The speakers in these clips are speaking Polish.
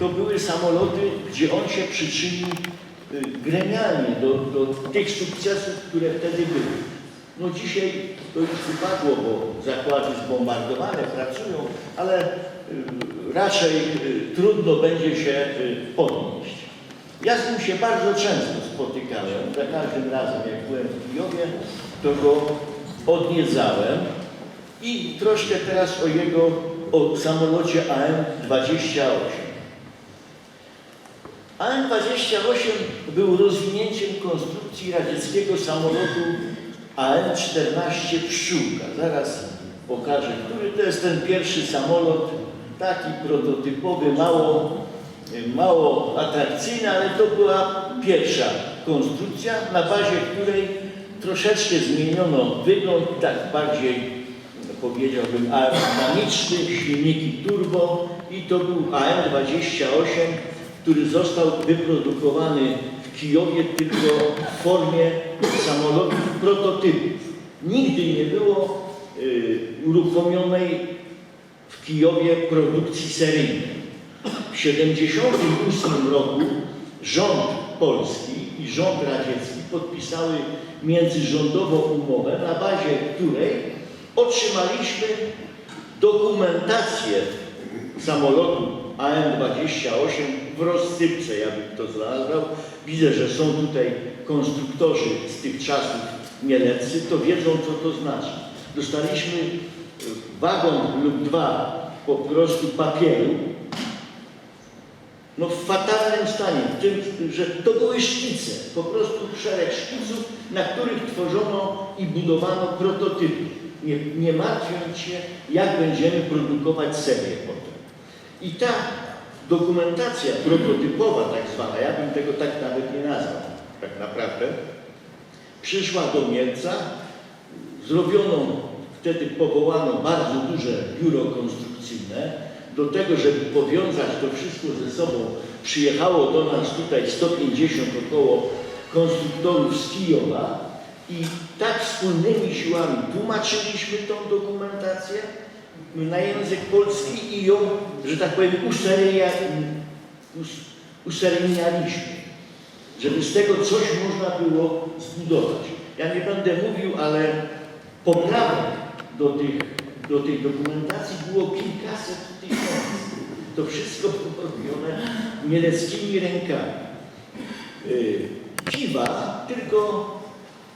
to były samoloty, gdzie on się przyczynił y, gremialnie do, do tych sukcesów, które wtedy były. No dzisiaj to już wypadło, bo zakłady zbombardowane, pracują, ale y, raczej y, trudno będzie się podnieść. Ja z nim się bardzo często spotykałem, za każdym razem jak byłem w Kijowie, to go odwiedzałem i troszkę teraz o jego, o samolocie AM-28. AM-28 był rozwinięciem konstrukcji radzieckiego samolotu AM-14 Pszczółka. Zaraz pokażę, który to jest ten pierwszy samolot, taki prototypowy, mało, mało atrakcyjny, ale to była pierwsza konstrukcja, na bazie której troszeczkę zmieniono wygląd, tak bardziej powiedziałbym aerodynamiczny, silniki turbo i to był AM-28, który został wyprodukowany w Kijowie tylko w formie samolotów prototypów. Nigdy nie było y, uruchomionej w Kijowie produkcji seryjnej. W 1978 roku rząd polski i rząd radziecki podpisały międzyrządową umowę, na bazie której otrzymaliśmy dokumentację samolotu AM-28 w rozsypce, ja bym to znalazł. Widzę, że są tutaj konstruktorzy z tych czasów mieleccy, to wiedzą, co to znaczy. Dostaliśmy wagon lub dwa po prostu papieru, no w fatalnym stanie, w tym, że to były szkice, po prostu szereg szkiców, na których tworzono i budowano prototypy, nie, nie martwiąc się, jak będziemy produkować serię potem. I ta dokumentacja prototypowa tak zwana, ja bym tego tak nawet nie nazwał, tak naprawdę, przyszła do Mielca, zrobiono, wtedy powołano bardzo duże biuro konstrukcyjne, do tego, żeby powiązać to wszystko ze sobą, przyjechało do nas tutaj 150 około konstruktorów z Kijowa i tak wspólnymi siłami tłumaczyliśmy tą dokumentację na język polski i ją, że tak powiem, useryja, us, useryjnialiśmy, żeby z tego coś można było zbudować. Ja nie będę mówił, ale poprawek do tych do tej dokumentacji było kilkaset tysięcy. To wszystko było robione mieleckimi rękami. Yy, Kiwa tylko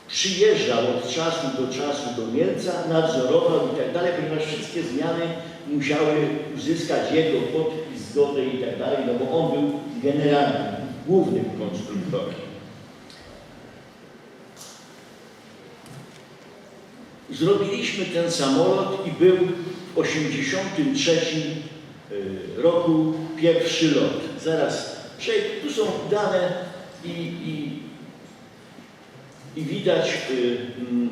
przyjeżdżał od czasu do czasu do Mielca, nadzorował i tak dalej, ponieważ wszystkie zmiany musiały uzyskać jego podpis, zgodę i tak dalej, no bo on był generalnym, głównym konstruktorem. Zrobiliśmy ten samolot i był w 1983 roku pierwszy lot. Zaraz tu są dane i, i, i widać y, mm,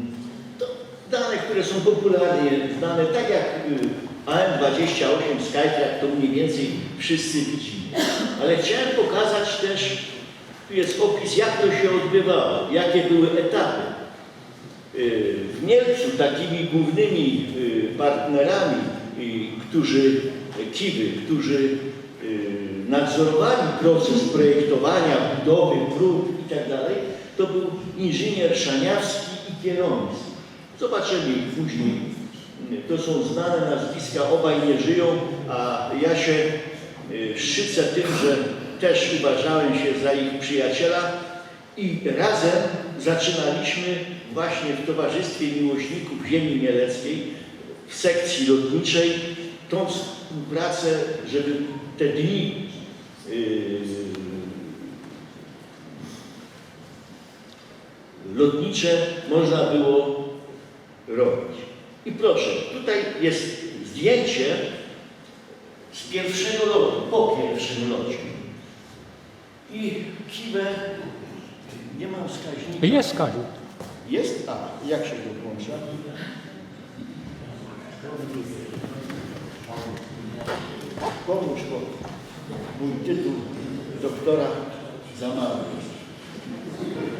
dane, które są popularnie znane, tak jak y, AM28 Skytrack, to mniej więcej wszyscy widzimy. Ale chciałem pokazać też, tu jest opis, jak to się odbywało, jakie były etapy. Y, W Mielcu takimi głównymi partnerami, którzy, KIWY, którzy nadzorowali proces projektowania, budowy, prób i tak to był inżynier Szaniawski i Kieroński. Zobaczymy ich później. To są znane nazwiska, obaj nie żyją, a ja się y, szczycę tym, że też uważałem się za ich przyjaciela i razem zaczynaliśmy właśnie w Towarzystwie Miłośników Ziemi Mieleckiej w sekcji lotniczej tą współpracę, żeby te dni yy, lotnicze można było robić. I proszę, tutaj jest zdjęcie z pierwszego lotu, po pierwszym locie. I kiwę, nie mam wskaźnika. Jest Kaziu. Jest? A, jak się go włącza? Pomóż, bo mój tytuł doktora za mały.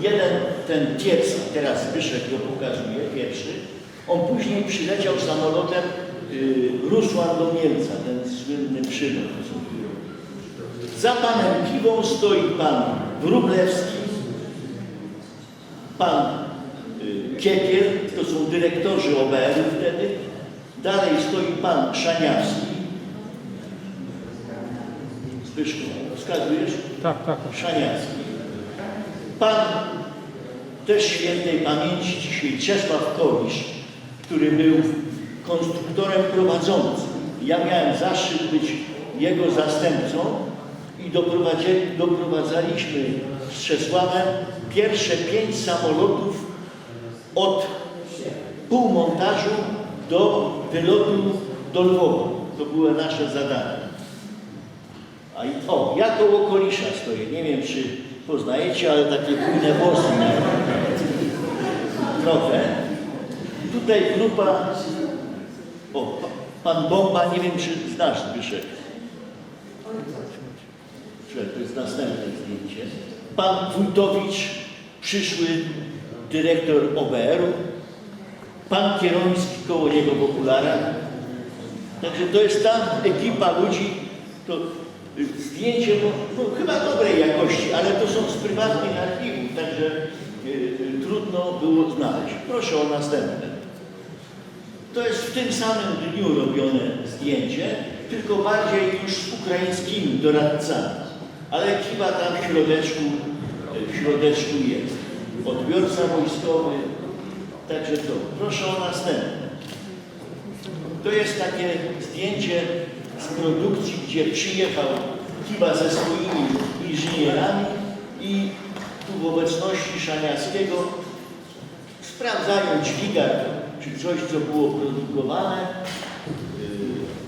Jeden, ten Tiecki, teraz Zbyszek go pokazuje, pierwszy. On później przyleciał samolotem y, Rusłan do Mielca, ten słynny przylot. Za panem Kiwą stoi pan Wróblewski, pan y, Kiekiel, to są dyrektorzy OBR-u wtedy. Dalej stoi pan Szaniawski. Zbyszku, wskazujesz? Tak, tak. Szaniawski. Pan też świętej pamięci dzisiaj Czesław Kolisz, który był konstruktorem prowadzącym. Ja miałem zaszczyt być jego zastępcą i doprowadzaliśmy z Czesławem pierwsze pięć samolotów od półmontażu do wylotu do Lwowa. To było nasze zadanie. A i o, ja koło Kolisza stoję. Nie wiem, czy poznajecie, ale takie bujne. Trochę. Tutaj grupa... O, pa- pan Bomba, nie wiem, czy znasz Zbyszek. To jest następne zdjęcie. Pan Wójtowicz, przyszły dyrektor OBR-u. Pan Kieroński koło niego w. Także to jest ta ekipa ludzi, to zdjęcie no, chyba dobrej jakości, ale to są z prywatnych archiwów, także y, y, trudno było znaleźć. Proszę o następne. To jest w tym samym dniu robione zdjęcie, tylko bardziej już z ukraińskimi doradcami. Ale kiwa tam w środeczku, w środeczku jest. Odbiorca wojskowy, także to. Proszę o następne. To jest takie zdjęcie z produkcji, gdzie przyjechał Kiwa ze swoimi inżynierami i tu w obecności Szaniackiego sprawdzają dźwigak, czy coś, co było produkowane.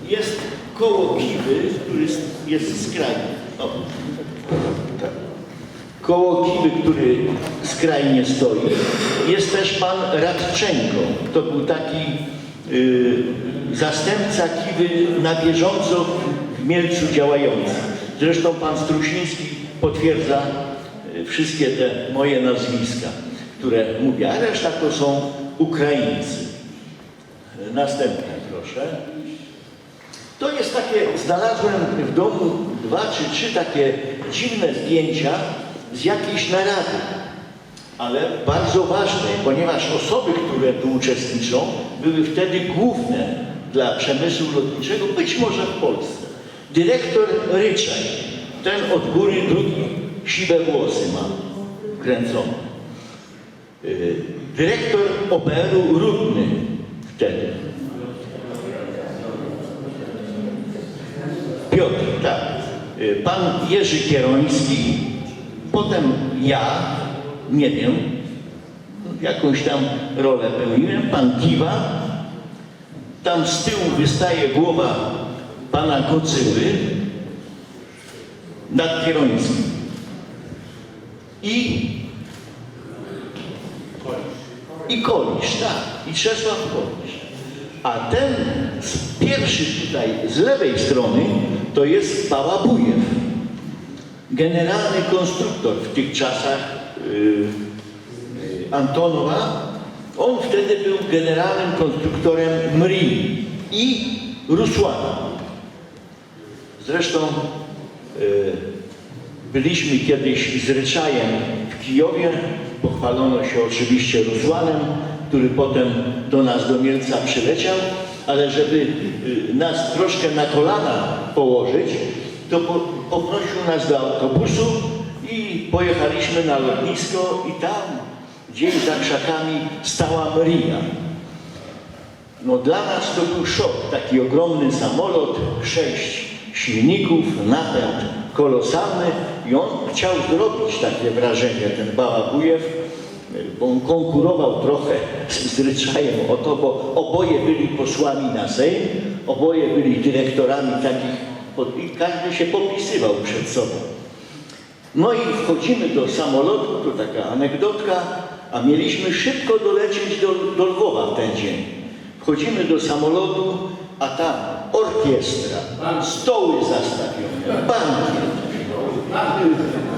Y, Jest koło Kiwy, który jest skrajny. O. Koło Kiwy, który skrajnie stoi, jest też pan Radczenko. To był taki y, zastępca Kiwy na bieżąco w Mielcu działający. Zresztą pan Strusiński potwierdza y, wszystkie te moje nazwiska, które mówię, a reszta to są Ukraińcy. Y, Następne proszę. To jest takie, znalazłem w domu dwa czy trzy takie dziwne zdjęcia z jakiejś narady, ale bardzo ważne, ponieważ osoby, które tu uczestniczą, były wtedy główne dla przemysłu lotniczego, być może w Polsce. Dyrektor Ryczaj, ten od góry drugi siwe włosy ma kręcone. Yy, Dyrektor OBR-u Rudny wtedy. Piotr, tak. Y, Pan Jerzy Kieroński, potem ja, nie wiem, jakąś tam rolę pełniłem, pan Kiwa, tam z tyłu wystaje głowa pana Kocyły nad Kierońskim. I i Kolisz, tak, i Czesław Kolisz. A ten pierwszy tutaj z lewej strony to jest Bałabujew. Generalny konstruktor w tych czasach yy, Antonowa. On wtedy był generalnym konstruktorem MRI i Rusłana. Zresztą yy, byliśmy kiedyś z Ryczajem w Kijowie. Pochwalono się oczywiście Rusłanem, który potem do nas do Mielca przyleciał, ale żeby y, nas troszkę na kolana położyć, to po, poprosił nas do autobusu i pojechaliśmy na lotnisko i tam gdzieś za krzakami stała Maria. No dla nas to był szok, taki ogromny samolot, sześć silników, napęd kolosalny i on chciał zrobić takie wrażenie, ten Bałabujew, bo on konkurował trochę z, Ryczajem o to, bo oboje byli posłami na Sejm, oboje byli dyrektorami takich, i każdy się popisywał przed sobą. No i wchodzimy do samolotu, to taka anegdotka, a mieliśmy szybko dolecieć do, do Lwowa w ten dzień. Wchodzimy do samolotu, a tam orkiestra, stoły zastawione, bankiet,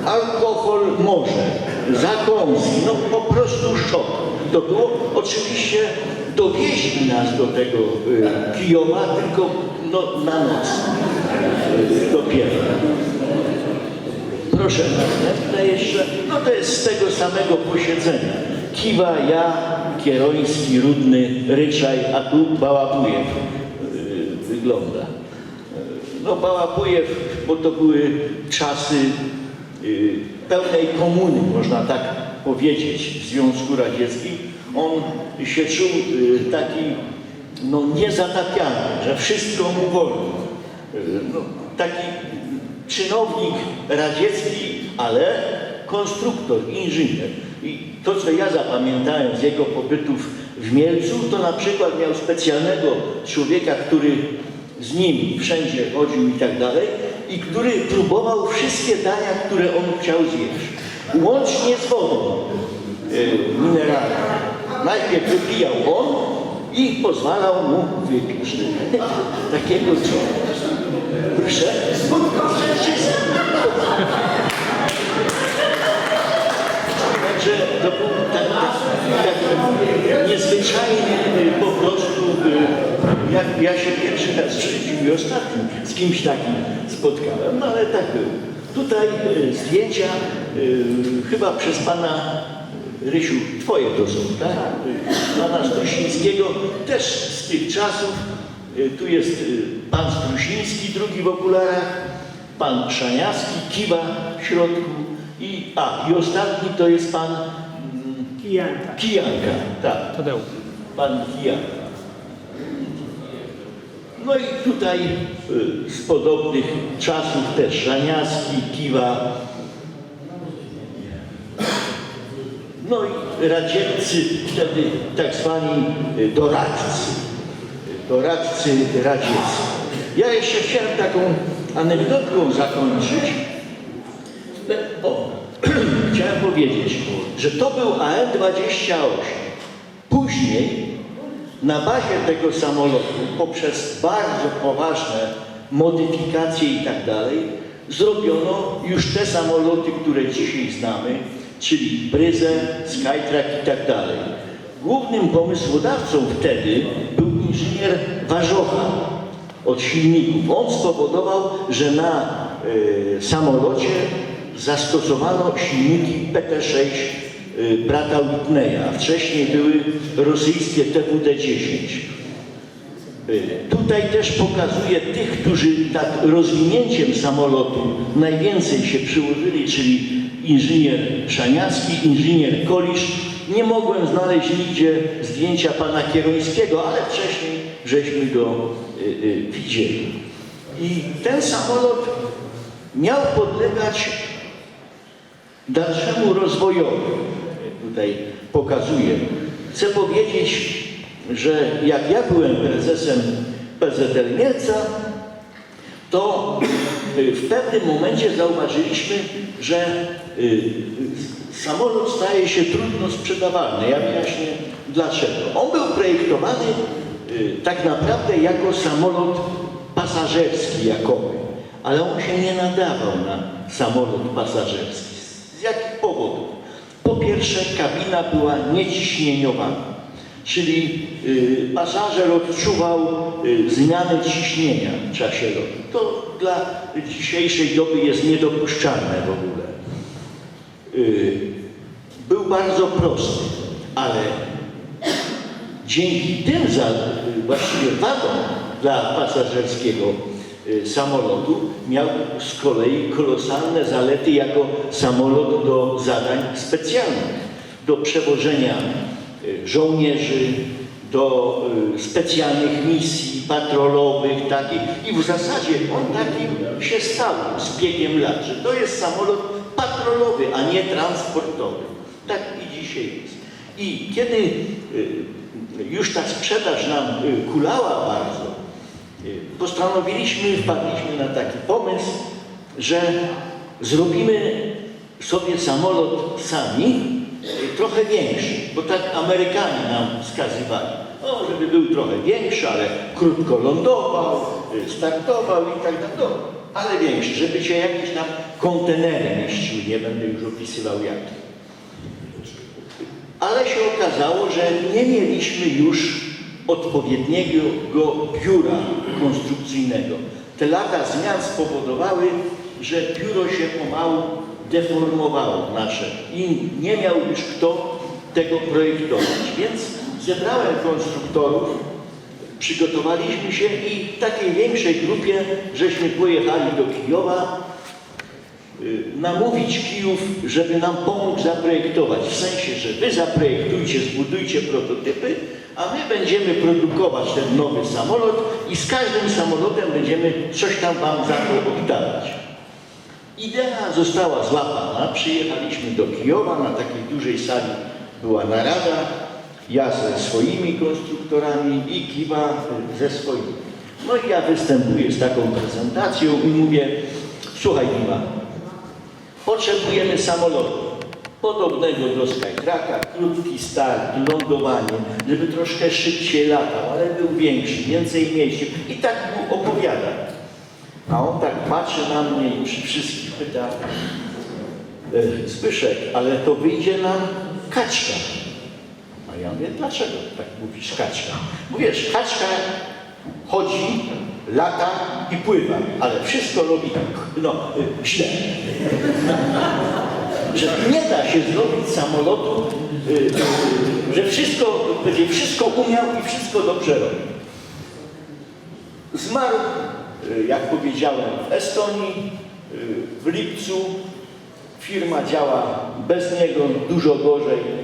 alkohol morze, zakąski, no po prostu szok. To było, oczywiście dowieźli nas do tego y, Kijowa, tylko no, na noc y, dopiero. Proszę następne jeszcze, no to jest z tego samego posiedzenia. Kiwa, ja, Kieroński, Rudny, Ryczaj, a tu Bałabujew y, wygląda. No Bałabujew, bo to były czasy y, pełnej komuny, można tak powiedzieć, w Związku Radzieckim. On się czuł taki no, niezatapialny, że wszystko mu wolno. No, taki czynownik radziecki, ale konstruktor, inżynier. I to, co ja zapamiętałem z jego pobytów w Mielcu, to na przykład miał specjalnego człowieka, który z nim wszędzie chodził i tak dalej i który próbował wszystkie dania, które on chciał zjeść. Łącznie z wodą y, mineralną. Najpierw wypijał on i pozwalał mu wypić. Takiego co? Proszę? Także to był tak, tak, tak niezwyczajny y, po prostu, y, jak ja się pierwszy raz w i ostatni z kimś takim spotkałem, no ale tak było. Tutaj y, zdjęcia chyba przez pana Rysiu, twoje to są, tak? Pana Strusińskiego, też z tych czasów. Y, Tu jest y, pan Strusiński, drugi w okularach, pan Szaniawski, kiwa w środku i, a, i ostatni to jest pan mm, Kijanka. Kijanka, tak, Tadeusz. pan Kijanka. No i tutaj y, z podobnych czasów też Szaniawski, Kiwa. No i radzieccy, wtedy tak zwani doradcy, doradcy radzieccy. Ja jeszcze chciałem taką anegdotką zakończyć. O, chciałem powiedzieć, że to był AN-28. Później na bazie tego samolotu, poprzez bardzo poważne modyfikacje i tak dalej, zrobiono już te samoloty, które dzisiaj znamy, czyli Bryzę, Skytrack i tak dalej. Głównym pomysłodawcą wtedy był inżynier Warzocha od silników. On spowodował, że na y, samolocie zastosowano silniki PT-6 y, brata Whitneya, a wcześniej były rosyjskie TWD-10. Y, Tutaj też pokazuje tych, którzy nad rozwinięciem samolotu najwięcej się przyłożyli, czyli inżynier Szaniawski, inżynier Kolisz. Nie mogłem znaleźć nigdzie zdjęcia pana Kierońskiego, ale wcześniej żeśmy go y, y, widzieli. I ten samolot miał podlegać dalszemu rozwojowi. Tutaj pokazuję. Chcę powiedzieć, że jak ja byłem prezesem PZL Mielca, to y, w pewnym momencie zauważyliśmy, że y, samolot staje się trudno sprzedawalny. Ja wyjaśnię dlaczego. On był projektowany y, tak naprawdę jako samolot pasażerski jakoby, ale on się nie nadawał na samolot pasażerski. Z jakich powodów? Po pierwsze, kabina była nieciśnieniowana, czyli y, pasażer odczuwał y, zmianę ciśnienia w czasie lotu. To dla dzisiejszej doby jest niedopuszczalne w ogóle. Y, bardzo prosty, ale dzięki tym za, właściwie wadom dla pasażerskiego y, samolotu miał z kolei kolosalne zalety jako samolot do zadań specjalnych, do przewożenia y, żołnierzy, do y, specjalnych misji patrolowych takich. I w zasadzie on takim się stał z biegiem lat, że to jest samolot patrolowy, a nie transportowy. Tak i dzisiaj jest. I kiedy y, już ta sprzedaż nam y, kulała bardzo, y, postanowiliśmy, wpadliśmy na taki pomysł, że zrobimy sobie samolot sami, trochę większy, bo tak Amerykanie nam wskazywali. O, żeby był trochę większy, ale krótko lądował, startował i tak dalej. No, ale większy, żeby się jakieś tam kontenery mieściły, nie będę już opisywał jakie. Ale się okazało, że nie mieliśmy już odpowiedniego biura konstrukcyjnego. Te lata zmian spowodowały, że biuro się pomału deformowało nasze i nie miał już kto tego projektować. Więc zebrałem konstruktorów, przygotowaliśmy się i w takiej większej grupie żeśmy pojechali do Kijowa, namówić Kijów, żeby nam pomógł zaprojektować. W sensie, że wy zaprojektujcie, zbudujcie prototypy, a my będziemy produkować ten nowy samolot i z każdym samolotem będziemy coś tam wam za to oddawać. Idea została złapana. Przyjechaliśmy do Kijowa, na takiej dużej sali była narada. Ja ze swoimi konstruktorami i Kiwa ze swoimi. No i ja występuję z taką prezentacją i mówię, słuchaj Kiwa, potrzebujemy samolotu podobnego do Skytraka, krótki start, lądowanie, żeby troszkę szybciej latał, ale był większy, więcej mieścił i tak mu opowiada. A on tak patrzy na mnie i przy wszystkich pyta, "E, Zbyszek, ale to wyjdzie nam kaczka. A ja mówię, dlaczego tak mówisz kaczka? Mówisz, kaczka chodzi, lata i pływa, ale wszystko robi no, y, źle. Że nie da się zrobić samolotu, y, y, że wszystko, będzie wszystko umiał i wszystko dobrze robi. Zmarł, jak powiedziałem, w Estonii w lipcu. Firma działa bez niego dużo gorzej.